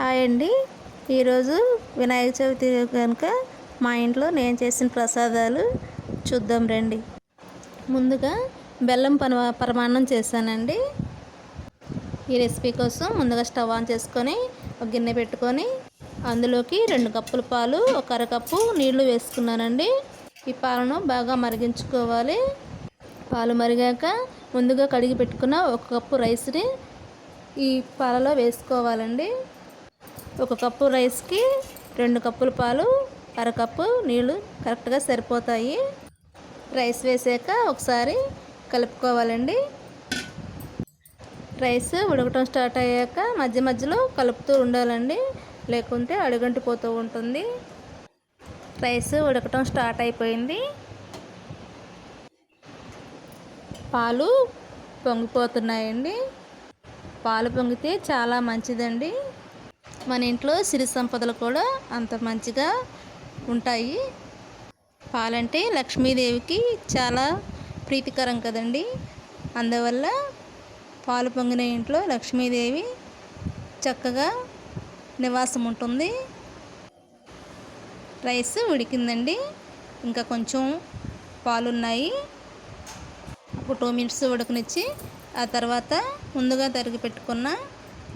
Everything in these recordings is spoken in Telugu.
హాయ్ అండి. ఈరోజు వినాయక చవితి కనుక మా ఇంట్లో నేను చేసిన ప్రసాదాలు చూద్దాం రండి. ముందుగా బెల్లం పన పరమాన్నం చేశానండి. ఈ రెసిపీ కోసం ముందుగా స్టవ్ ఆన్ చేసుకొని ఒక గిన్నె పెట్టుకొని అందులోకి రెండు కప్పుల పాలు ఒక అరకప్పు నీళ్ళు వేసుకున్నానండి. ఈ పాలను బాగా మరిగించుకోవాలి. పాలు మరిగాక ముందుగా కడిగి పెట్టుకున్న ఒక కప్పు రైస్ని ఈ పాలలో వేసుకోవాలండి. ఒక కప్పు రైస్కి రెండు కప్పుల పాలు అరకప్పు నీళ్ళు కరెక్ట్గా సరిపోతాయి. రైస్ వేసాక ఒకసారి కలుపుకోవాలండి. రైస్ ఉడకటం స్టార్ట్ అయ్యాక మధ్య మధ్యలో కలుపుతూ ఉండాలండి. లేకుంటే అడుగంటిపోతూ ఉంటుంది. రైస్ ఉడకటం స్టార్ట్ అయిపోయింది. పాలు పొంగిపోతున్నాయండి. పాలు పొంగితే చాలా మంచిదండి. మన ఇంట్లో సిరి సంపదలు కూడా అంత మంచిగా ఉంటాయి. పాలంటే లక్ష్మీదేవికి చాలా ప్రీతికరం కదండి. అందువల్ల పాలు పొంగిన ఇంట్లో లక్ష్మీదేవి చక్కగా నివాసం ఉంటుంది. రైస్ ఉడికిందండి. ఇంకా కొంచెం పాలున్నాయి. ఒక టూ మినిట్స్ ఉడకనిచ్చి ఆ తర్వాత ముందుగా తరిగి పెట్టుకున్న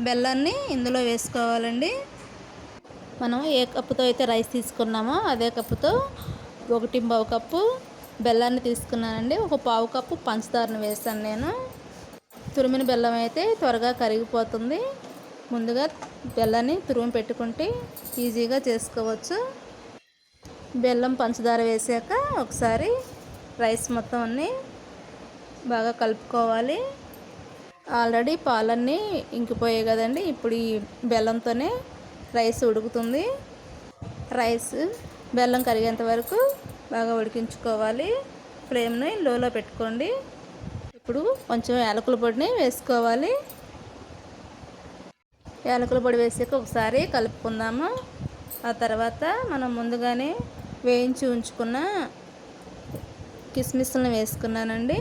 బెల్లాన్ని ఇందులో వేసుకోవాలండి. మనం ఏ కప్పుతో అయితే రైస్ తీసుకున్నామో అదే కప్పుతో ఒకటి పావు కప్పు బెల్లాన్ని తీసుకున్నానండి. ఒక పావు కప్పు పంచదారను వేసాను నేను. తురిమిన బెల్లం అయితే త్వరగా కరిగిపోతుంది. ముందుగా బెల్లాన్ని తురుము పెట్టుకుంటే ఈజీగా చేసుకోవచ్చు. బెల్లం పంచదార వేసాక ఒకసారి రైస్ మొత్తం అన్నీ బాగా కలుపుకోవాలి. ఆల్రెడీ పాలన్నీ ఇంకిపోయాయి కదండి. ఇప్పుడు ఈ బెల్లంతోనే రైస్ ఉడుకుతుంది. రైస్ బెల్లం కరిగేంత వరకు బాగా ఉడికించుకోవాలి. ఫ్లేమ్ని లోలో పెట్టుకోండి. ఇప్పుడు కొంచెం యాలకుల పొడిని వేసుకోవాలి. యాలకుల పొడి వేసాక ఒకసారి కలుపుకుందాము. ఆ తర్వాత మనం ముందుగానే వేయించి ఉంచుకున్న కిస్మిస్లను వేసుకున్నానండి.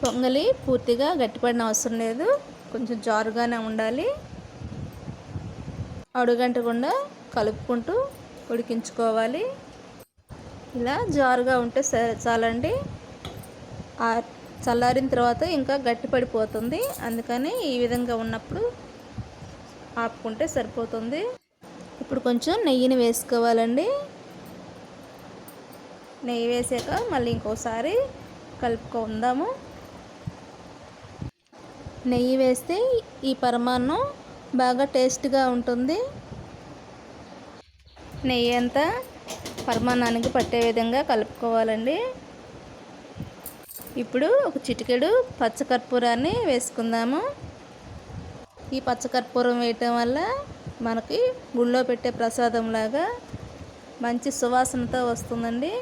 పొంగలి పూర్తిగా గట్టిపడిన అవసరం లేదు. కొంచెం జారుగానే ఉండాలి. అడుగంటకుండా కలుపుకుంటూ ఉడికించుకోవాలి. ఇలా జారుగా ఉంటే చాలండి. చల్లారిన తర్వాత ఇంకా గట్టిపడిపోతుంది. అందుకని ఈ విధంగా ఉన్నప్పుడు ఆపుకుంటే సరిపోతుంది. ఇప్పుడు కొంచెం నెయ్యిని వేసుకోవాలండి. నెయ్యి వేసాక మళ్ళీ ఇంకోసారి కలుపుకుందాము. నెయ్యి వేస్తే ఈ పరమాన్నం బాగా టేస్ట్గా ఉంటుంది. నెయ్యి అంతా పరమాన్నానికి పట్టే విధంగా కలుపుకోవాలండి. ఇప్పుడు ఒక చిటికెడు పచ్చకర్పూరాన్ని వేసుకుందాము. ఈ పచ్చకర్పూరం వేయటం వల్ల మనకి గుళ్ళో పెట్టే ప్రసాదం లాగా మంచి సువాసనతో వస్తుందండి.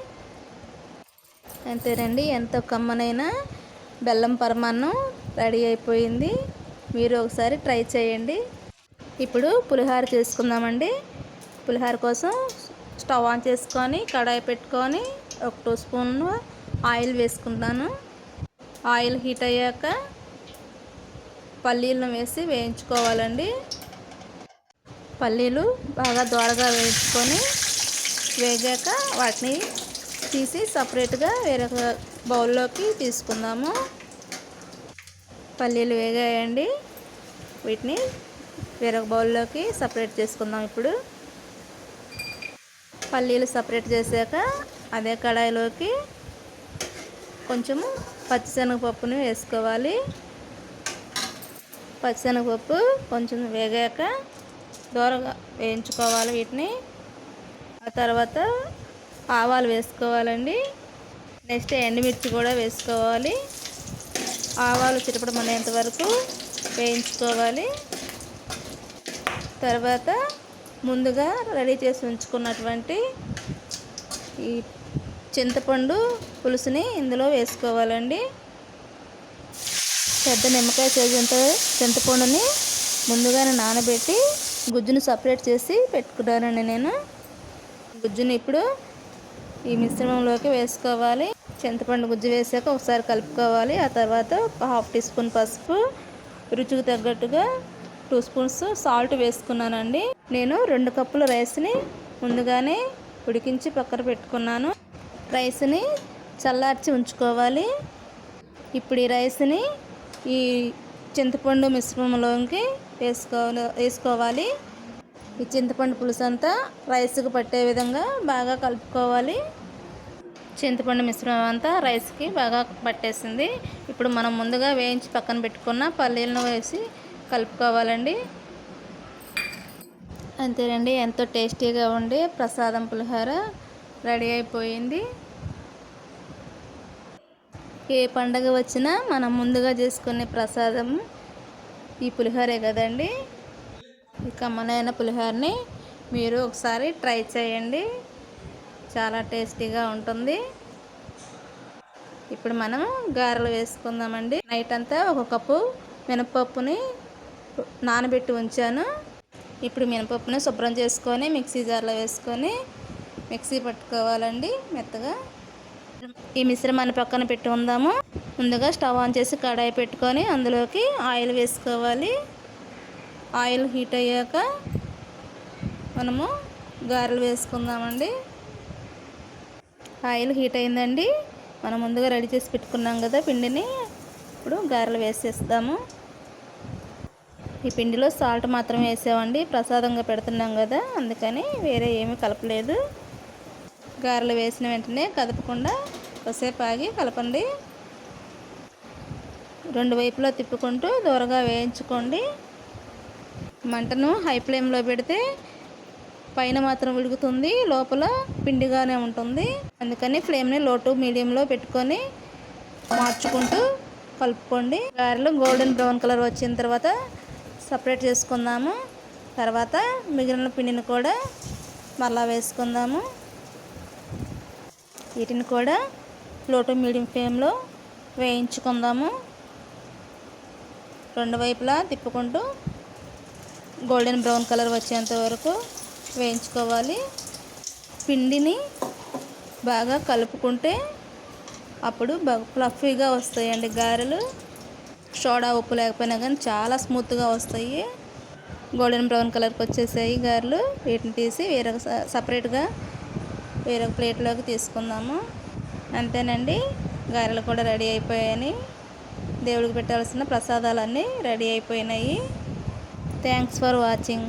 అంతేనండి ఎంతో కమ్మనైన బెల్లం పరమాన్నం రెడీ అయిపోయింది. మీరు ఒకసారి ట్రై చేయండి. ఇప్పుడు పులిహార చేసుకుందామండి పులిహార కోసం స్టవ్ ఆన్ చేసుకొని కడాయి పెట్టుకొని ఒక టూ స్పూన్ ఆయిల్ వేసుకుంటాను. ఆయిల్ హీట్ అయ్యాక పల్లీలను వేసి వేయించుకోవాలండి. పల్లీలు బాగా దోరగా వేయించుకొని వేగాక వాటిని తీసి సపరేట్గా వేరొక బౌల్లోకి తీసుకుందాము. పల్లీలు వేగాయండి. వీటిని వేరొక బౌల్లోకి సపరేట్ చేసుకుందాం ఇప్పుడు. పల్లీలు సపరేట్ చేశాక అదే కడాయిలోకి కొంచెము పచ్చిశనగపప్పుని వేసుకోవాలి. పచ్చిశనగపప్పు కొంచెం వేగాక దూరగా వేయించుకోవాలి వీటిని. ఆ తర్వాత ఆవాలు వేసుకోవాలండి. నెక్స్ట్ ఎండుమిర్చి కూడా వేసుకోవాలి. ఆవాలు చిటపడమనేంత వరకు వేయించుకోవాలి. తర్వాత ముందుగా రెడీ చేసి ఉంచుకున్నటువంటి ఈ చింతపండు పులుసుని ఇందులో వేసుకోవాలండి. పెద్ద నిమ్మకాయ చేసేంత చింతపండుని ముందుగానే నానబెట్టి గుజ్జును సపరేట్ చేసి పెట్టుకున్నానండి నేను. గుజ్జుని ఇప్పుడు ఈ మిశ్రమంలోకి వేసుకోవాలి. చింతపండు గుజ్జు వేసాక ఒకసారి కలుపుకోవాలి. ఆ తర్వాత ఒక హాఫ్ టీ స్పూన్ పసుపు రుచికి తగ్గట్టుగా టూ స్పూన్స్ సాల్ట్ వేసుకున్నానండి. నేను రెండు కప్పుల రైస్ని ముందుగానే ఉడికించి పక్కన పెట్టుకున్నాను. రైస్ని చల్లార్చి ఉంచుకోవాలి. ఇప్పుడు ఈ రైస్ని ఈ చింతపండు మిశ్రమంలోకి వేసుకో వేసుకోవాలి. ఈ చింతపండు పులుసు అంతా రైస్కి పట్టే విధంగా బాగా కలుపుకోవాలి. చింతపండు మిశ్రమం అంతా రైస్కి బాగా పట్టేసింది. ఇప్పుడు మనం ముందుగా వేయించి పక్కన పెట్టుకున్న పల్లీలను వేసి కలుపుకోవాలండి. అంతేనండి ఎంతో టేస్టీగా ఉండి ప్రసాదం పులిహోర రెడీ అయిపోయింది. ఏ పండగ వచ్చినా మనం ముందుగా చేసుకునే ప్రసాదం ఈ పులిహోరే కదండి. ఈ కమ్మనైన పులిహోరని మీరు ఒకసారి ట్రై చేయండి. చాలా టేస్టీగా ఉంటుంది. ఇప్పుడు మనం గారెలు వేసుకుందామండి. నైట్ అంతా ఒక కప్పు మినపప్పుని నానబెట్టి ఉంచాను. ఇప్పుడు మినపప్పుని శుభ్రం చేసుకొని మిక్సీ జార్లో వేసుకొని మిక్సీ పట్టుకోవాలండి మెత్తగా. ఈ మిశ్రమాన్ని పక్కన పెట్టి ఉందాము. ముందుగా స్టవ్ ఆన్ చేసి కడాయి పెట్టుకొని అందులోకి ఆయిల్ వేసుకోవాలి. ఆయిల్ హీట్ అయ్యాక మనము గారెలు వేసుకుందామండి. ఆయిల్ హీట్ అయిందండి. మనం ముందుగా రెడీ చేసి పెట్టుకున్నాం కదా పిండిని. ఇప్పుడు గారెలు వేసేస్తాము. ఈ పిండిలో సాల్ట్ మాత్రం వేసామండి. ప్రసాదంగా పెడుతున్నాం కదా అందుకని వేరే ఏమీ కలపలేదు. గారెలు వేసిన వెంటనే కదపకుండా కొసేపు ఆగి కలపండి. రెండు వైపులా తిప్పుకుంటూ దూరగా వేయించుకోండి. మంటను హై ఫ్లేమ్లో పెడితే పైన మాత్రం ఉడుకుతుంది లోపల పిండిగానే ఉంటుంది. అందుకని ఫ్లేమ్ని లో టు మీడియంలో పెట్టుకొని మార్చుకుంటూ కలుపుకోండి. గారెలు గోల్డెన్ బ్రౌన్ కలర్ వచ్చిన తర్వాత సపరేట్ చేసుకుందాము. తర్వాత మిగిలిన పిండిని కూడా మళ్ళా వేసుకుందాము. వీటిని కూడా లో టు మీడియం ఫ్లేమ్లో వేయించుకుందాము. రెండు వైపులా తిప్పుకుంటూ గోల్డెన్ బ్రౌన్ కలర్ వచ్చేంత వరకు వేయించుకోవాలి. పిండిని బాగా కలుపుకుంటే అప్పుడు బాగా ఫ్లఫీగా వస్తాయండి గారెలు. సోడా ఉప్పు లేకపోయినా కానీ చాలా స్మూత్గా వస్తాయి. గోల్డెన్ బ్రౌన్ కలర్కి వచ్చేసాయి గారెలు. వీటిని తీసి వేరొక సపరేట్గా వేరొక ప్లేట్లోకి తీసుకుందాము. అంతేనండి గారెలు కూడా రెడీ అయిపోయాయి దేవుడికి పెట్టాల్సిన ప్రసాదాలన్నీ రెడీ అయిపోయినాయి. Thanks for watching.